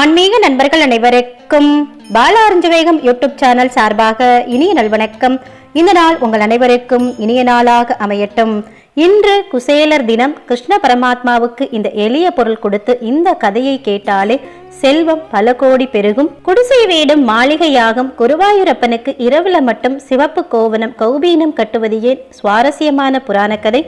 ஆன்மீக நண்பர்கள் அனைவருக்கும் பாலா வேகம் யூடியூப் சேனல் சார்பாக இனிய நல்வணக்கம். இந்த நாள் உங்கள் அனைவருக்கும் இனிய நாளாக அமையட்டும். இன்று குசேலர் தினம் கிருஷ்ண பரமாத்மாவுக்கு இந்த எளிய பொருள் கொடுத்து இந்த கதையை கேட்டாலே செல்வம் பல கோடி பெருகும். குடிசை வீடும் மாளிகையாகும் குருவாயூரப்பனுக்கு இரவுல மட்டும் சிவப்பு கோவனம் கௌபீனம் கட்டுவது ஏன் சுவாரஸ்யமான புராண கதை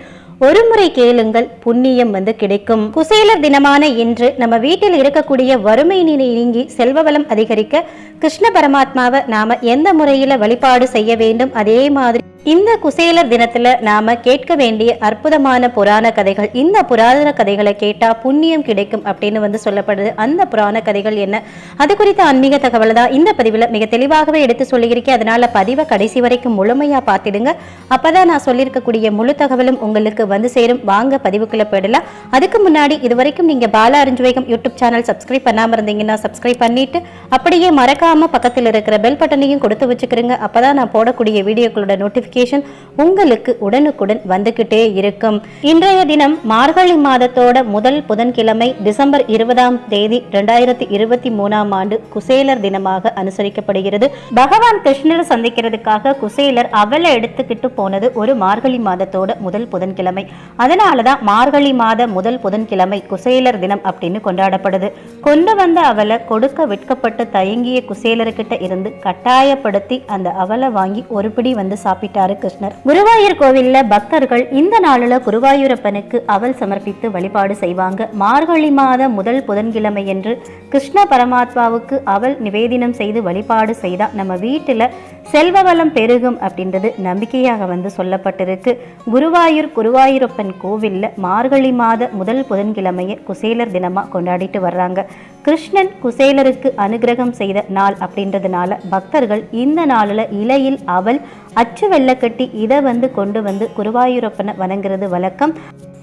ஒரு முறை கேளுங்கள் புண்ணியம் வந்து கிடைக்கும். குசேலர் தினமான இன்று நம்ம வீட்டில் இருக்கக்கூடிய வறுமை நிலை நீங்கி செல்வ வளம் அதிகரிக்க கிருஷ்ண பரமாத்மாவை நாம எந்த முறையில வழிபாடு செய்ய வேண்டும் அதே மாதிரி இந்த குசேலர் தினத்துல நாம கேட்க வேண்டிய அற்புதமான புராண கதைகள் இந்த புராண கதைகளை கேட்டா புண்ணியம் கிடைக்கும் அப்படின்னு வந்து சொல்லப்படுது. அந்த புராண கதைகள் என்ன? அது குறித்த ஆன்மீக தகவல் தான் இந்த பதிவுல மிக தெளிவாகவே எடுத்து சொல்லியிருக்கேன். அதனால பதிவை கடைசி வரைக்கும் முழுமையா பார்த்துடுங்க. அப்பதான் நான் சொல்லியிருக்கக்கூடிய முழு தகவலும் உங்களுக்கு வந்து சேரும். வாங்க பதிவுக்குள்ள போயிடலாம். அதுக்கு முன்னாடி இது வரைக்கும் நீங்க பாலா அறிஞ்சுவேகம் யூடியூப் சேனல் சப்ஸ்கிரைப் பண்ணாம இருந்தீங்கன்னா சப்ஸ்கிரைப் பண்ணிட்டு அப்படியே மறக்காம பக்கத்தில் இருக்கிற பெல் பட்டனையும் கொடுத்து வச்சுக்கிறீங்க அப்பதான் நான் போடக்கூடிய வீடியோக்களோட நோட்டிபிகேஷன் உங்களுக்கு உடனுக்குடன் வந்துகிட்டே இருக்கும். இன்றைய தினம் மார்கழி மாதத்தோட முதல் புதன்கிழமை டிசம்பர் இருபதாம் தேதி இரண்டாயிரத்தி இருபத்தி மூணாம் ஆண்டு குசேலர் தினமாக அனுசரிக்கப்படுகிறது. பகவான் கிருஷ்ணரை சந்திக்கிறதுக்காக குசேலர் அவளை எடுத்துக்கிட்டு போனது ஒரு மார்கழி மாதத்தோட முதல் புதன்கிழமை. அதனாலதான் மார்கழி மாத முதல் புதன்கிழமை குசேலர் தினம் அப்படின்னு கொண்டாடப்படுது. கொண்டு வந்த அவளை கொடுக்க விற்கப்பட்டு தயங்கிய குசேலர்கிட்ட இருந்து கட்டாயப்படுத்தி அந்த அவலை வாங்கி ஒரு பிடி வந்து சாப்பிட்டாரு கிருஷ்ணர். குருவாயூர் கோவில்ல பக்தர்கள் இந்த நாளில் குருவாயூரப்பனுக்கு அவல் சமர்ப்பித்து வழிபாடு செய்வாங்க. மார்கழி மாத முதல் புதன்கிழமை என்று கிருஷ்ண பரமாத்மாவுக்கு அவல் நிவேதினம் செய்து வழிபாடு செய்தா நம்ம வீட்டில் செல்வ வளம் பெருகும் அப்படின்றது நம்பிக்கையாக வந்து சொல்லப்பட்டிருக்கு. குருவாயூர் குருவாயூரப்பன் கோவில்ல மார்கழி மாத முதல் புதன்கிழமையை குசேலர் தினமா கொண்டாடிட்டு வர்றாங்க. கிருஷ்ணன் குசேலருக்கு அனுகிரகம் செய்த நாள் அப்படின்றதுனால பக்தர்கள் இந்த நாளில் இலையில் அவல் அச்சு வெள்ளக்கட்டி இதை வந்து கொண்டு வந்து குருவாயூரப்பனை வணங்குறது வழக்கம்.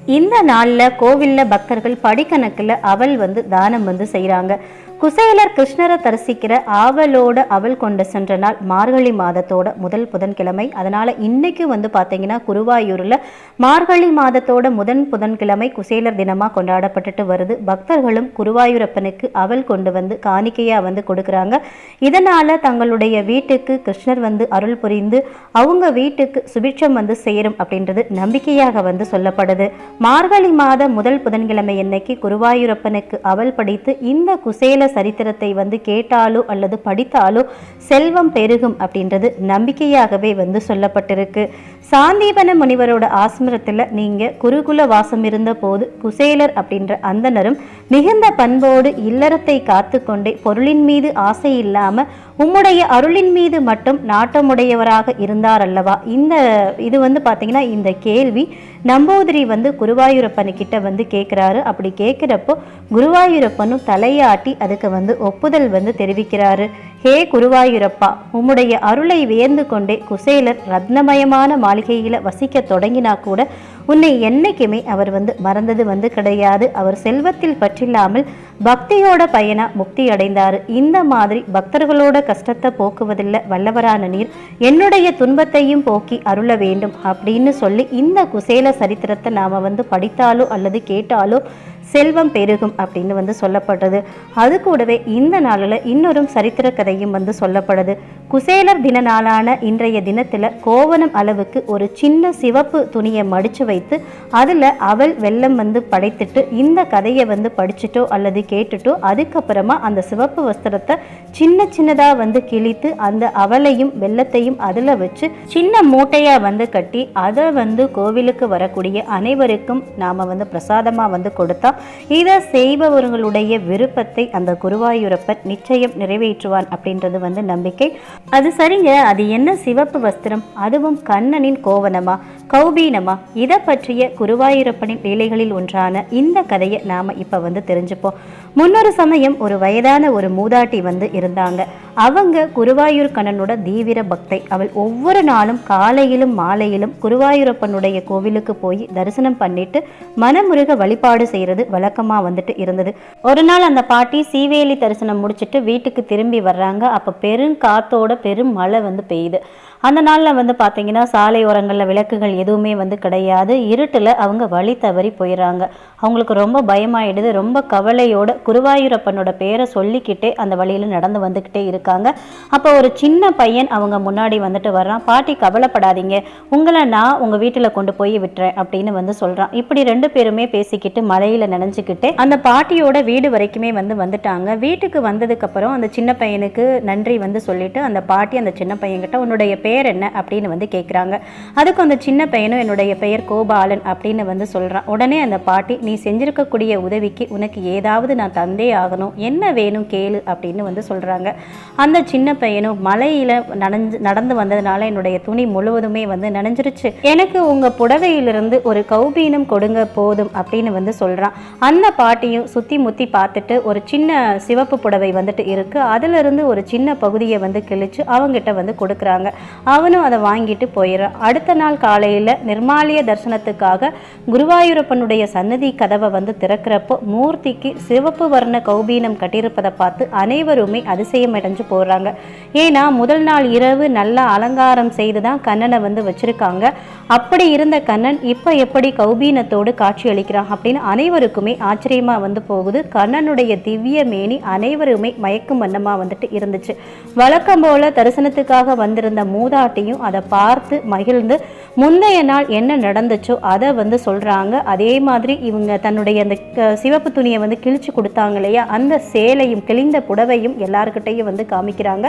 இந்த நாளில் கோவிலில் பக்தர்கள் படிக்கணக்கில் அவள் வந்து தானம் வந்து செய்கிறாங்க குசேலர் கிருஷ்ணரை தரிசிக்கிற ஆவலோட அவள் கொண்டு சென்ற நாள் மார்கழி மாதத்தோட முதல் புதன்கிழமை. அதனால இன்னைக்கு வந்து பார்த்தீங்கன்னா குருவாயூரில் மார்கழி மாதத்தோட முதன் புதன்கிழமை குசேலர் தினமாக கொண்டாடப்பட்டுட்டு வருது. பக்தர்களும் குருவாயூரப்பனுக்கு அவள் கொண்டு வந்து காணிக்கையாக வந்து கொடுக்குறாங்க. இதனால தங்களுடைய வீட்டுக்கு கிருஷ்ணர் வந்து அருள் புரிந்து அவங்க வீட்டுக்கு சுபிட்சம் வந்து சேரும் அப்படின்றது நம்பிக்கையாக வந்து சொல்லப்படுது. மார்கழி மாத முதல் புதன்கிழமை இன்னைக்கு குருவாயூரப்பனுக்கு அவள் படித்து இந்த குசேல சரித்திரத்தை வந்து கேட்டாலோ அல்லது படித்தாலோ செல்வம் பெருகும் அப்படின்றது நம்பிக்கையாகவே வந்து சொல்லப்பட்டிருக்கு. சாந்தீபன முனிவரோட ஆசிரமத்தில் நீங்கள் குருகுல வாசம் இருந்த போது குசேலர் அப்படின்ற அந்தனரும் மிகுந்த பண்போடு இல்லறத்தை காத்து கொண்டே பொருளின் மீது ஆசை இல்லாமல் உம்முடைய அருளின் மீது மட்டும் நாட்டமுடையவராக இருந்தார் அல்லவா? இந்த இது வந்து பார்த்தீங்கன்னா இந்த கேள்வி நம்பூதிரி வந்து குருவாயூரப்பனு கிட்ட வந்து கேட்குறாரு அப்படி கேட்குறப்போ குருவாயூரப்பனும் தலையாட்டி அதுக்கு வந்து ஒப்புதல் வந்து தெரிவிக்கிறாரு. ஹே குருவாயூரப்பா உம்முடைய அருளை வியந்து கொண்டே குசேலர் ரத்னமயமான மாளிகையில் வசிக்க தொடங்கினா கூட உன்னை என்னைக்குமே அவர் வந்து மறந்தது வந்து கிடையாது. அவர் செல்வத்தில் பற்றில்லாமல் பக்தியோட பயனா முக்தி அடைந்தார். இந்த மாதிரி பக்தர்களோட கஷ்டத்தை போக்குவதில்ல வல்லவரான நீர். என்னுடைய துன்பத்தையும் போக்கி அருள வேண்டும் அப்படின்னு சொல்லி இந்த குசேல சரித்திரத்தை நாம் வந்து படித்தாலோ அல்லது கேட்டாலோ செல்வம் பெருகும் அப்படின்னு வந்து சொல்லப்படுறது. அது கூடவே இந்த நாளில் இன்னொரு சரித்திர கதையும் வந்து சொல்லப்படுது. குசேலர் தின நாளான இன்றைய தினத்தில் கோவணம் அளவுக்கு ஒரு சின்ன சிவப்பு துணியை மடித்து வைத்து அதில் அவள் வெள்ளம் வந்து படைத்துட்டு இந்த கதையை வந்து படிச்சுட்டோ அல்லது கேட்டுட்டோ அதுக்கப்புறமா அந்த சிவப்பு வஸ்திரத்தை சின்ன சின்னதாக வந்து கிழித்து அந்த அவளையும் வெள்ளத்தையும் அதில் வச்சு சின்ன மூட்டையாக வந்து கட்டி அதை வந்து கோவிலுக்கு வரக்கூடிய அனைவருக்கும் நாம் வந்து பிரசாதமாக வந்து கொடுத்தா இதை செய்பவர்களுடைய விருப்பத்தை அந்த குருவாயூரப்பர் நிச்சயம் நிறைவேற்றுவான் அப்படின்றது வந்து நம்பிக்கை. அது சரிங்க அது என்ன சிவப்பு வஸ்திரம்? அதுவும் கண்ணனின் கோவனமா? கௌபீனமா? இதை பற்றிய குருவாயூரப்பனின் லீலைகளில் ஒன்றான இந்த கதையை நாம் இப்போ வந்து தெரிஞ்சுப்போம். முன்னொரு சமயம் ஒரு வயதான ஒரு மூதாட்டி வந்து இருந்தாங்க. அவங்க குருவாயூர் கண்ணனோட தீவிர பக்தை. அவள் ஒவ்வொரு நாளும் காலையிலும் மாலையிலும் குருவாயூரப்பனுடைய கோவிலுக்கு போய் தரிசனம் பண்ணிட்டு மனமுருக வழிபாடு செய்யறது வழக்கமா வந்துட்டு இருந்தது. ஒரு நாள் அந்த பாட்டி சீவேலி தரிசனம் முடிச்சிட்டு வீட்டுக்கு திரும்பி வர்றாங்க. அப்போ பெரும் காத்தோட பெரும் மழை வந்து பெய்யுது. அந்த நாளில் வந்து பார்த்தீங்கன்னா சாலை ஓரங்களில் விளக்குகள் எதுவுமே வந்து கிடையாது. இருட்டில் அவங்க வழி தவறி போயிடுறாங்க அவங்களுக்கு ரொம்ப பயமாயிடுது. ரொம்ப கவலையோட குருவாயூரப்பனோட பேரை சொல்லிக்கிட்டே அந்த வழியில் நடந்து வந்துக்கிட்டே இருக்காங்க. அப்போ ஒரு சின்ன பையன் அவங்க முன்னாடி வந்துட்டு வர்றான். பாட்டி கவலைப்படாதீங்க. உங்களை நான் உங்கள் வீட்டில் கொண்டு போய் விட்டுறேன் அப்படின்னு வந்து சொல்கிறான் இப்படி ரெண்டு பேருமே பேசிக்கிட்டு மலையில் நனைஞ்சுக்கிட்டே அந்த பாட்டியோட வீடு வரைக்குமே வந்து வந்துட்டாங்க. வீட்டுக்கு வந்ததுக்கப்புறம் அந்த சின்ன பையனுக்கு நன்றி வந்து சொல்லிட்டு அந்த பாட்டி அந்த சின்ன பையன்கிட்ட உன்னுடைய பெயர் என்ன அப்படின்னு வந்து கேட்குறாங்க அதுக்கு அந்த சின்ன பையனும் என்னுடைய பெயர் கோபாலன் அப்படின்னு வந்து சொல்கிறான் உடனே அந்த பாட்டி நீ செஞ்சிருக்கக்கூடிய உதவிக்கு உனக்கு ஏதாவது நான் தந்தே ஆகணும். என்ன வேணும் கேளு அப்படின்னு வந்து சொல்கிறாங்க அந்த சின்ன பையனும் மலையில் நனைஞ்சு நடந்து வந்ததுனால என்னுடைய துணி முழுவதுமே வந்து நனைஞ்சிருச்சு. எனக்கு உங்கள் புடவையிலிருந்து ஒரு கௌபீனம் கொடுங்க போதும் அப்படின்னு வந்து சொல்கிறான் அந்த பாட்டியும் சுற்றி முத்தி பார்த்துட்டு ஒரு சின்ன சிவப்பு புடவை வந்துட்டு இருக்குது அதிலிருந்து ஒரு சின்ன பகுதியை வந்து கிழிச்சு அவங்ககிட்ட வந்து கொடுக்குறாங்க. அவனும் அதை வாங்கிட்டு போயிடுறான். அடுத்த நாள் காலையில் நிர்மாலய தரிசனத்துக்காக குருவாயூரப்பனுடைய சன்னதி கதவை வந்து திறக்கிறப்போ மூர்த்திக்கு சிவப்பு வர்ண கௌபீனம் கட்டியிருப்பதை பார்த்து அனைவருமே அதிசயம் அடைஞ்சு போடுறாங்க ஏன்னா முதல் நாள் இரவு நல்லா அலங்காரம் செய்து தான் கண்ணனை வந்து வச்சிருக்காங்க. அப்படி இருந்த கண்ணன் இப்போ எப்படி கௌபீனத்தோடு காட்சி அளிக்கிறான் அப்படின்னு அனைவருக்குமே ஆச்சரியமாக வந்து போகுது. கண்ணனுடைய திவ்ய மேனி அனைவருமே மயக்கும் வண்ணமாக வந்துட்டு இருந்துச்சு. வழக்கம் போல தரிசனத்துக்காக வந்திருந்த மூதாட்டியும் அதை பார்த்து மகிழ்ந்து முந்தைய நாள் என்ன நடந்துச்சோ அதை வந்து சொல்கிறாங்க அதே மாதிரி இவங்க தன்னுடைய அந்த சிவப்பு துணியை வந்து கிழிச்சு கொடுத்தாங்க இல்லையா? அந்த சேலையும் கிழிந்த புடவையும் எல்லாருக்கிட்டையும் வந்து காமிக்கிறாங்க.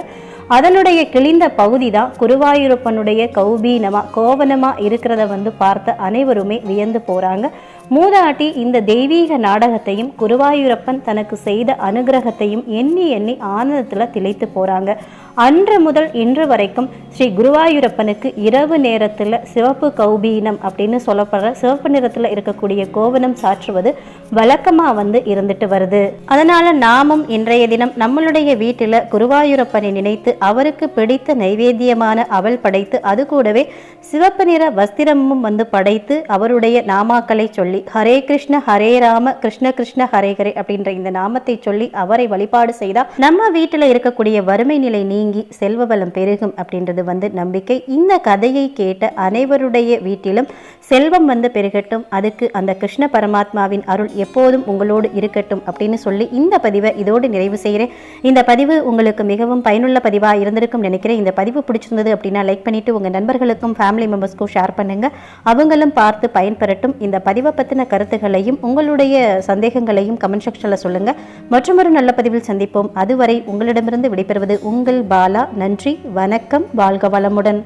அதனுடைய கிழிந்த பகுதி தான் குருவாயூரப்பனுடைய கௌபீனமாக கோவனமாக இருக்கிறத வந்து பார்த்த அனைவருமே வியந்து போகிறாங்க மூதாட்டி இந்த தெய்வீக நாடகத்தையும் குருவாயூரப்பன் தனக்கு செய்த அனுகிரகத்தையும் எண்ணி எண்ணி ஆனந்தத்துல திளைத்து போறாங்க. அன்று முதல் இன்று வரைக்கும் ஸ்ரீ குருவாயூரப்பனுக்கு இரவு நேரத்துல சிவப்பு கௌபீனம் அப்படின்னு சொல்லப்படுற சிவப்பு நிறத்துல இருக்கக்கூடிய கோவனம் சாற்றுவது வழக்கமாக வந்து இருந்துட்டு வருது. அதனால நாமும் இன்றைய தினம் நம்மளுடைய வீட்டில் குருவாயூரப்பனை நினைத்து அவருக்கு பிடித்த நைவேத்தியமான அவள் படைத்து அது கூடவே சிவப்பு நிற வஸ்திரமும் வந்து படைத்து அவருடைய நாமாக்களை சொல்லி ஹரே கிருஷ்ண ஹரே ராம கிருஷ்ண கிருஷ்ண ஹரே ஹரே அப்படின்ற இந்த நாமத்தை சொல்லி அவரை வழிபாடு செய்தால் நம்ம வீட்டில் இருக்கக்கூடிய வறுமை நிலை நீங்கி செல்வ பெருகும் அப்படின்றது வந்து நம்பிக்கை. இந்த கதையை கேட்ட அனைவருடைய வீட்டிலும் செல்வம் வந்து பெருகட்டும். அதுக்கு அந்த கிருஷ்ண பரமாத்மாவின் அருள் எப்போதும் உங்களோடு இருக்கட்டும் அப்படின்னு சொல்லி இந்த பதிவை இதோடு நிறைவு செய்கிறேன். இந்த பதிவு உங்களுக்கு மிகவும் பயனுள்ள பதிவாக இருந்திருக்கும் நினைக்கிறேன். இந்த பதிவு பிடிச்சிருந்தது அப்படின்னா லைக் பண்ணிட்டு உங்கள் நண்பர்களுக்கும் ஃபேமிலி மெம்பர்ஸ்க்கும் ஷேர் பண்ணுங்க. அவங்களும் பார்த்து பயன்பெறட்டும். இந்த பதிவை பற்றின கருத்துகளையும் உங்களுடைய சந்தேகங்களையும் கமெண்ட் செக்ஷனில் சொல்லுங்க. மற்றொரு நல்ல பதிவில் சந்திப்போம். அதுவரை உங்களிடமிருந்து விடைபெறுவது உங்கள் பாலா. நன்றி வணக்கம் வாழ்க வளமுடன்.